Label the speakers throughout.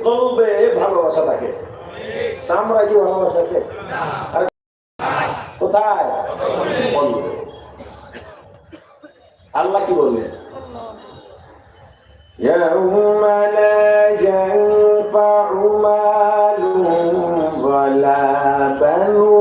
Speaker 1: কলবে ভালোবাসা থাকে চামড়া কি ভালোবাসা আছে আর কোথায় কলবে। আল্লাহ কি বললেন يوم لا ينفع مال ولا بنون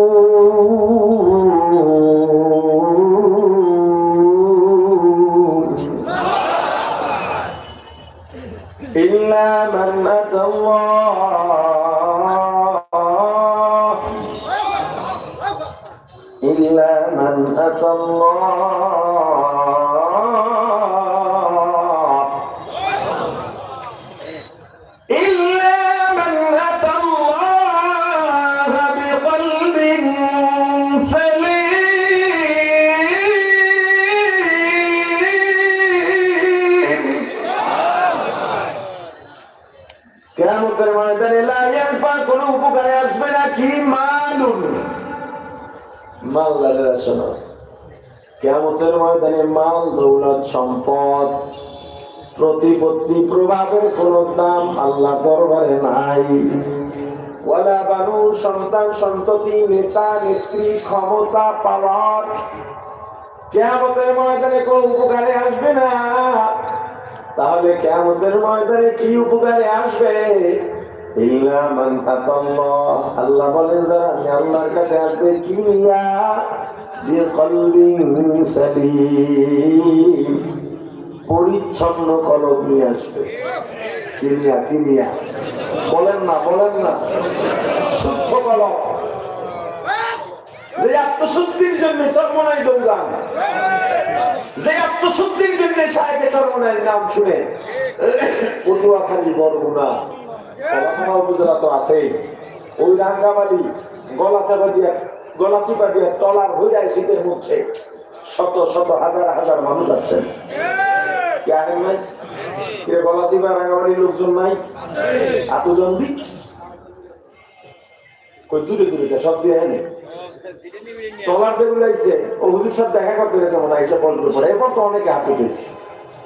Speaker 1: إلا من أتى الله إلا من أتى الله بقلب سليم كانوا في الميدان لا ينفع قلوبك يا زملاء كيمانون মালুন মাল লাগে শোনো। কেমতের ময়দানে মাল, দৌলত, সম্পদ, প্রতিপত্তি, প্রভাবের কোন দাম আল্লাহ দরবারে নাই। ওয়ালা বানু সন্তান, সন্ততি, নেতা, নেত্রী, ক্ষমতা, পাওয়ার। কেয়ামতের ময়দানে কোন উপকারে আসবে না। তাহলে কেয়ামতের ময়দানে কি উপকারে আসবে? ইল্লা মান আতাল্লাহ। আল্লাহ বলেন, যারা আমি আল্লাহর কাছে আসবে কি নিয়া বিকলবিন সালিম পরিচ্ছন্ন কলম নিয়ে আসবে। কিনিয়া কিনিয়া। বলেন না বলেন না। শুদ্ধ কলম যে আত্মশুদ্ধির জন্য চর্মনাই দৌড়ান যে আত্মশুদ্ধির জন্য সাহেবে চর্মনাইয়ের নাম শুনে। পটুয়াখালী বরগুনা। ওই রাঙ্গাবাড়ি গলা চাপা গলা চিপা দিয়া টলার হয়ে যায় শীতের মধ্যে। শত শত, হাজার হাজার মানুষ লোকজন নাই? সব দিয়ে দেখা করতে গেছে মনে হয় এসে বলতে পারে এরপর তো অনেকে হাত উঠেছে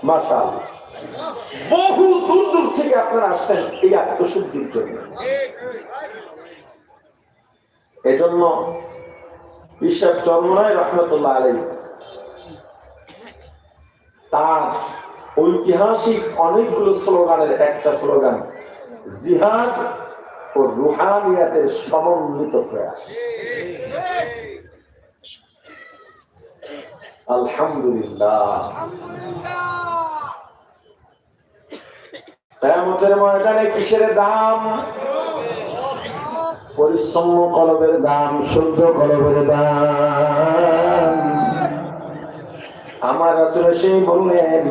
Speaker 1: মাশাল বহু দূর দূর থেকে আপনারা আসছেন এই আত্মশুদ্ধির জন্য। এজন্য ঈশ্বর চন্মনায় রহমতুল্লাহ আলাই তার ঐতিহাসিক অনেকগুলো স্লোগানের একটা স্লোগান, জিহাদ ও রুহানিয়াতের সমন্বিত প্রয়াস। আলহামদুলিল্লাহ। কেয়ামতের ময়দানে কিসের দাম? পরিশ্রম কলবের দাম, শুদ্ধ কলবের দাম। আমার আসলে সেই বললেন,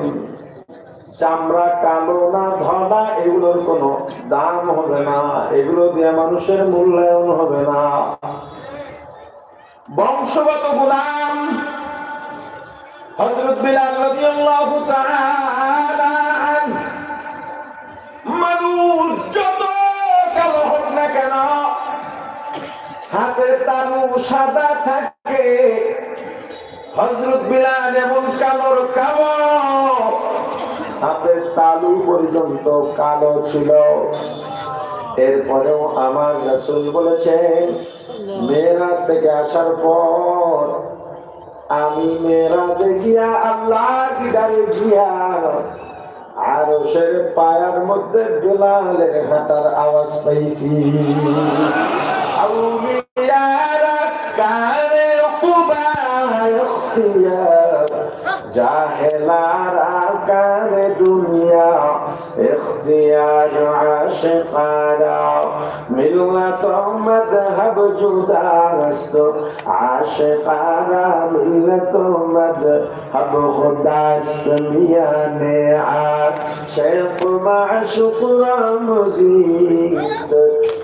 Speaker 1: চামড়া কালো না ধলা এগুলোর কোনো দাম হবে না। এগুলো দিয়ে মানুষের মূল্যায়ন হবে না। বংশগত গুলাম হজরত বিলাল রাদিয়াল্লাহু তাআলা মানুষ যত কালো হোক না কেন, হাতের তালু সাদা থাকে। হজরত কালোর কালো, হাতের তালু পর্যন্ত কালো ছিল। এরপরেও আমার রাসূল বলেছেন মেরাজ থেকে আসার পর আমি মেয়েরাজে গিয়া আল্লাহ গিয়া আরশের পায়ার মধ্যে বেলালের হাঁটার আওয়াজ পাইছি। আউলিয়ারা কারে عاشقانا ملوة مذهب جدارست عاشقانا ملة مذهب خداست میان عاشق معشوق را مزیست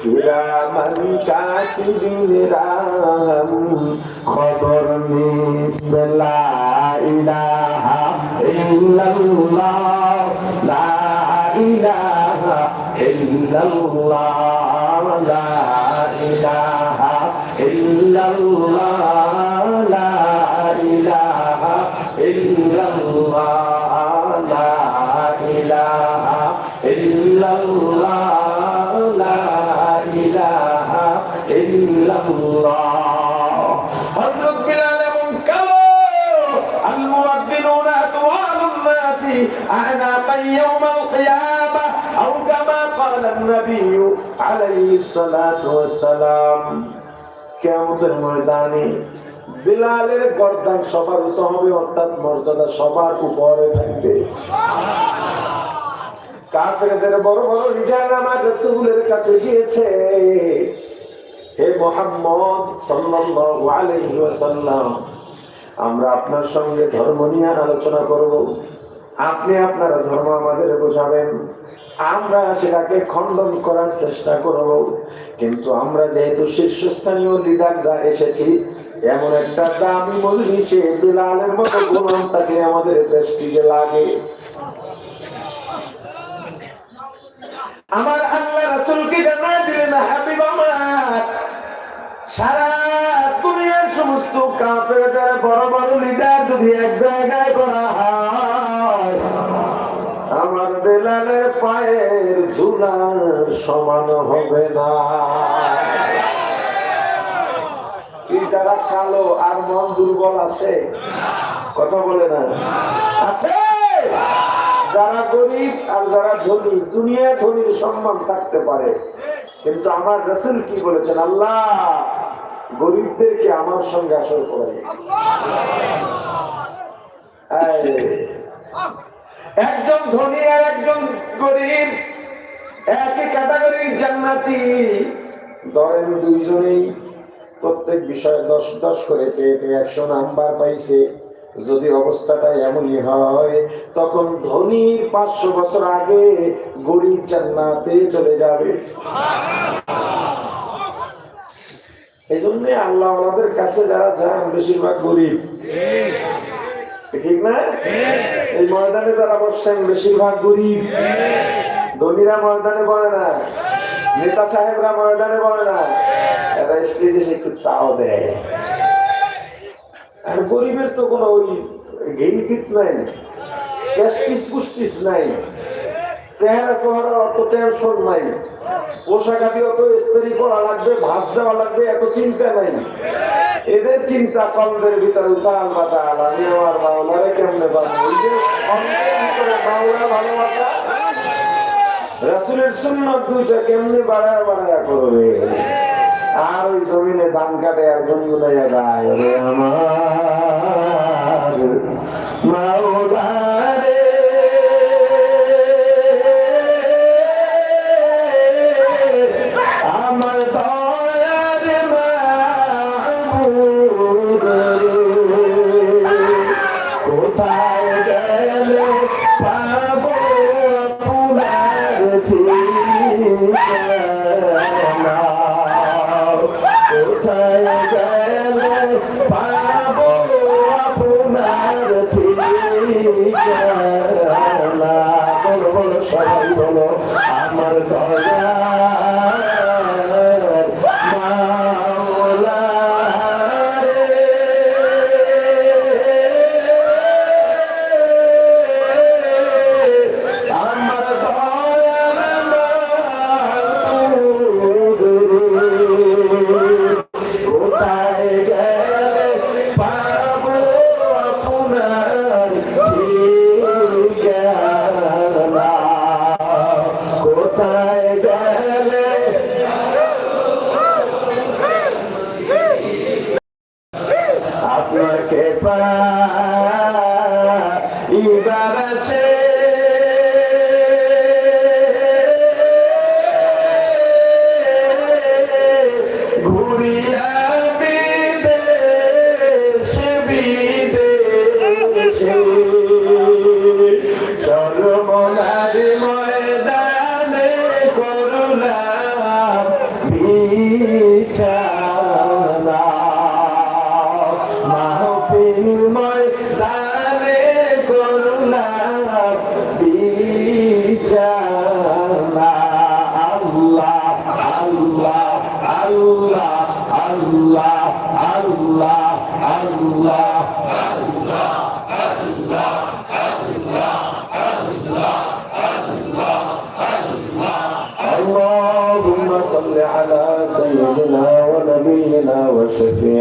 Speaker 1: کرامن کاتبین رام خبر نیست لا اله الا الله لا اله ইল্লাল্লাহ النبي عليه الصلاة والسلام কেমতের ময়দানে বিলালের গর্দান সবার উঁচু হবে অর্থাৎ মর্যাদা সবার উপরে থাকবে কাফেরদের বড় বড় লিডার আমার রসুলের কাছে গিয়েছে হে মোহাম্মদ সাল্লাল্লাহু আলাইহি ওয়াসাল্লাম আমরা আপনার সঙ্গে ধর্ম নিয়ে আলোচনা করব আপনি আপনার ধর্ম আমাদের বোঝাবেন আমরা সেটাকে খণ্ডন করার চেষ্টা করব। কিন্তু আমরা যেহেতু শীর্ষস্থানীয় লিডাররা এসেছি, এমন একটা দামি মজলিসে বিলালের মতো গোলাম থাকলে আমাদের দেশটিকে লাগে। আমার আল্লাহ রাসূলকে জানা দিলেন হাবিব আমার, সারা দুনিয়ার সমস্ত কাফেরদের বড় বড় লিডার যদি এক জায়গায় করা হয় আমার বেলালের পায়ের ধুলার সমান হবে না। যারা কালো আর মন দুর্বল আছে, কথা বলে না। আছে! যারা গরিব আর যারা ধনী, দুনিয়া ধনীর সম্মান থাকতে পারে। কিন্তু আমার রসুল কি বলেছেন? আল্লাহ, গরিবদেরকে আমার সঙ্গে আসর করে একজন ধনী আর একজন গরিব একই ক্যাটাগরির জান্নাতি। ধরেন দুইজনেই প্রত্যেক বিষয়ে দশ দশ করে পেয়ে পেয়ে একশো নাম্বার পাইছে। যদি অবস্থাটা এমনই হয়, তখন ধনী পাঁচশো বছর আগে গরিব জান্নাতে চলে যাবে। এই জন্য আল্লাহ আমাদের কাছে যারা যান, বেশিরভাগ গরিব। ঠিক না? এই ময়দানে যারা বসছেন, বেশিরভাগ গরিব। ধনীরা ময়দানে বলে না। নেতা সাহেবরা ময়দানে বলে না। এরা স্টেজে সে একটু তাও দেয়। আর গরিবের তো কোনো ওই গেইনফিট নাই। প্যাস্টিস পুস্টিস নাই। চেহারা চেহারা অত টেনশন নাই। পোশাক আদি অত ইস্তারি করা লাগবে ভাস দেওয়া লাগবে, এত চিন্তা নাই। এদের চিন্তা কলবের ভিতরে উতাল বাতাল আমি আমার মাওলারে কেমনে বানাবো এই যে ভালোবাসা, রাসুলের সুন্নত দুইটা কেমনে বাড়ায় বাড়ায় করবে? আর ওই জমিনে ধান কাটে আর যায়। আমার আমার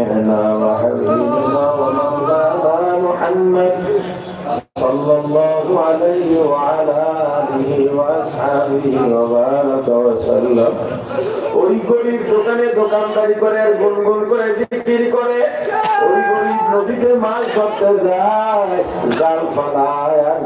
Speaker 1: وشفيعنا وحبيبنا ومولانا محمد صلى الله عليه وعلى آله وأصحابه عليه وبارك وسلم ওই গরিব দোকানে দোকানদারি করে আর গুনগুন করে জিকির করে ওই গরিব নদীতে মাছ ধরতে যায় জাল ফালায়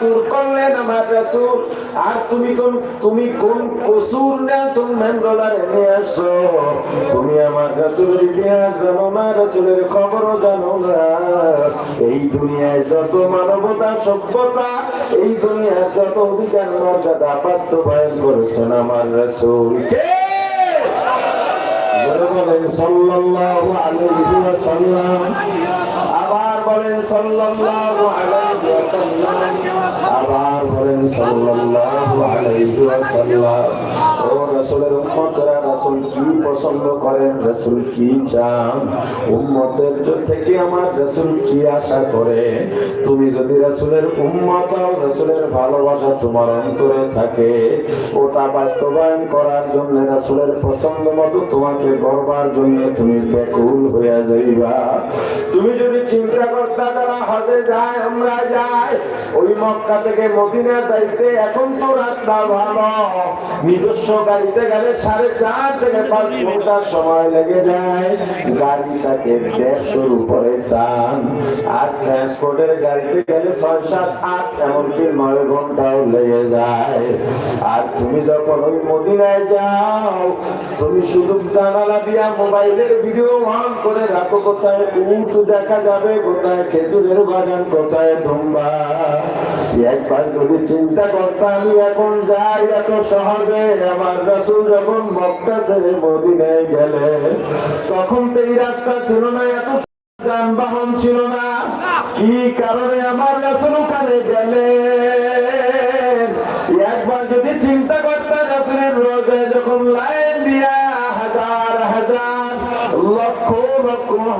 Speaker 1: দূর করলেন আমার রসুল। আর তুমি কোন তুমি কোন কসুর নেসুন মেন্ডলারে নিয়ে আসো? তুমি আমার রসুলের ইতিহাস জানো না রসুলের খবরও জানো না। এই দুনিয়ায় যত মানবতা, সভ্যতা, এই দুনিয়ায় যত অধিকার, মর্যাদা বাস্তবায়ন করেছেন আমার রসুল। কে? জোরে বলেন, সাল্লাল্লাহু আলাইহি ওয়াসাল্লাম। আবার বলেন, সাল্লাল্লাহু আলাইহি ওয়াসাল্লাম। আবার সাল্লাল্লাহু আলাইহি ওয়াসাল্লাম ও রাসূলের উম্মতরা রাসূল কি পছন্দ করেন, রাসূল কি চান? উম্মতের থেকে আমার রাসূল কি আশা করে? তুমি যদি রাসূলের উম্মত হও, রাসূলের ভালোবাসা তোমার অন্তরে থাকে। ওটা বাস্তবায়ন করার জন্য, রাসূলের পছন্দ মতো তোমাকে করবার জন্য তুমি ব্যাকুল হইয়া যাইবা। তুমি যদি চিন্তা করতে তারা হজে যায় আমরা যাই ওই মক্কা থেকে মদিনা যাইতে এখন তো রাস্তা ভালো। নিজস্ব গাড়িতে গেলে সাড়ে চার থেকে পাঁচ ঘণ্টা সময় লেগে যায়। গাড়িটাকে দেড়শোর উপরে টান আর ট্রান্সপোর্টের গাড়িতে গেলে ছয়, সাত, আট, এমনকি নয় ঘন্টাও লেগে যায়। আর তুমি যখন ওই মদিনায় যাও, তুমি শুধু জানালা দিয়া মোবাইলের ভিডিও অন করে রাখো, কোথায় উঠ দেখা যাবে, কোথায় খেজুরের বাগান, কোথায় তোমরা একবার যদি চিন্তা করতাম আমি এখন যাই এত সহজে, আমার রসুল যখন মক্কা ছেড়ে মদিনায় গেলে তখন তো এই রাস্তা ছিল না, এত যানবাহন ছিল না। কি কারণে আমার রসুল ওখানে গেলেন?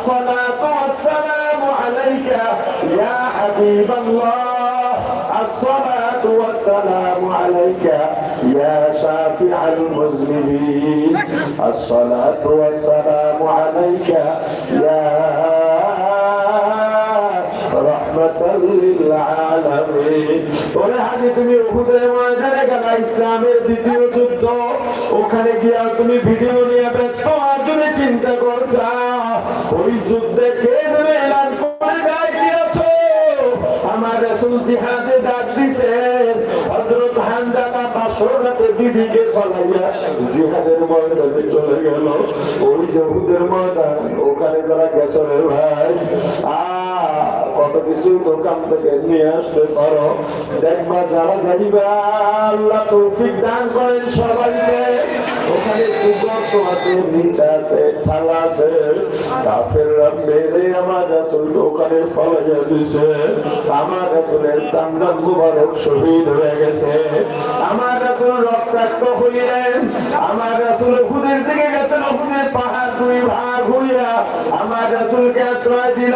Speaker 1: الصلاة والسلام عليك يا حبيب الله الصلاة والسلام عليك يا شافع المذنبين الصلاة والسلام عليك يا رحمة للعالمين ওরে হাজি তুমি উহুদের ময়দানে গেলা ইসলামের দ্বিতীয় যুদ্ধ ওখানে গিয়া তুমি ভিডিও নিয়ে ব্যস্ত আর তুমি চিন্তা করতা ওই যুদ্ধে কে যাবে এলান করে গায়ে দিয়েছ আমার রাসূল জিহাদে ডাক দিছে, হযরত হামজালা বাসরাতে বিবিকে ফলাইয়া জিহাদের ময়দানে চলে গেল। ওই জহুদের ময়দান, ওখানে যারা গেছে ভাই, আ কত কিছু দোকান থেকে নিয়ে আসতে পারো। দেখবা যারা যাইবা আল্লাহ তৌফিক দান করেন সবাইকে। ওখানে আছে আছে থালা আছে। মেরে আমার রাসূল ওখানে ফলাইয়া দিছে। আমার রাসূলের মুবারক শহীদ হয়ে গেছে। আমার রাসূল রক্তাক্ত হইলেন। আমার রাসূল দিকে গেছেন পাহাড় দুই ভাগ হইয়া। আমার রাসূলকে আশ্রয় দিল।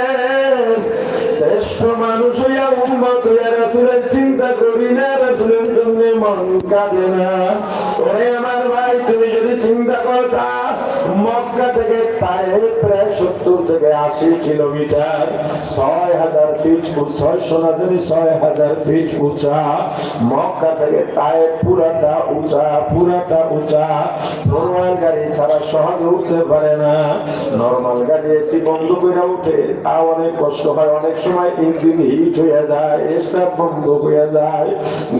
Speaker 1: শ্রেষ্ঠ মানুষ হইয়া উন্মত হইয়া রাসুলের চিন্তা করি না, রাসুলের জন্য মন কাঁদে না। ওরে আমার ভাই, তুমি যদি চিন্তা করতা মক্কা থেকে পায়ে প্রায় সত্তর থেকে আশি কিলোমিটার, ছয় হাজার ফিট ছয়শো না জানি ছয় হাজার ফিট উঁচা, মক্কা থেকে পায়ে পুরাটা উঁচা পুরাটা উঁচা, নর্মাল গাড়ি ছাড়া সহজে উঠতে পারে না। নর্মাল গাড়ি এসি বন্ধ করে উঠে তা অনেক কষ্ট হয়, অনেক সময় ইঞ্জিন হিট হয়ে যায় স্টার্ট বন্ধ হয়ে যায়,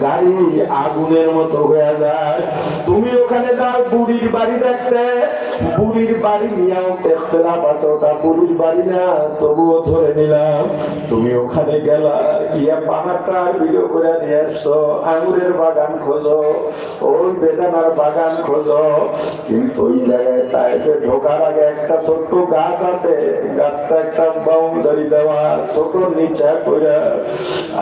Speaker 1: গাড়ি আগুনের মতো হয়ে যায়। তুমি ওখানে যাও বুড়ির বাড়ি দেখতে বুড়ির বাড়ি নিয়েও না পাশে ওটা বুড়ির বাড়ি না, তবুও ধরে নিলাম। তুমি ওখানে গেলা, গিয়া পাহাড়টা ভিডিও করে নিয়ে আসছো আঙুরের বাগান খোঁজো, ওই বেদানার বাগান খোঁজো। কিন্তু ওই জায়গায় টাইপে ঢোকার আগে একটা ছোট্ট গাছ আছে, গাছটা একটা বাউন্ডারি দেওয়া, ছোট নিচা করে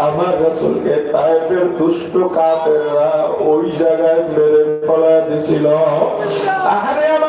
Speaker 1: আমার রসুলকে তাইফের দুষ্ট কাপেররা ওই জায়গায় মেরে ফেলা দিছিল। আরে আমার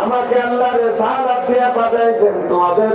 Speaker 1: আমাকে আল্লাহ রে দিয়া পাঠাইছেন। তোমাদের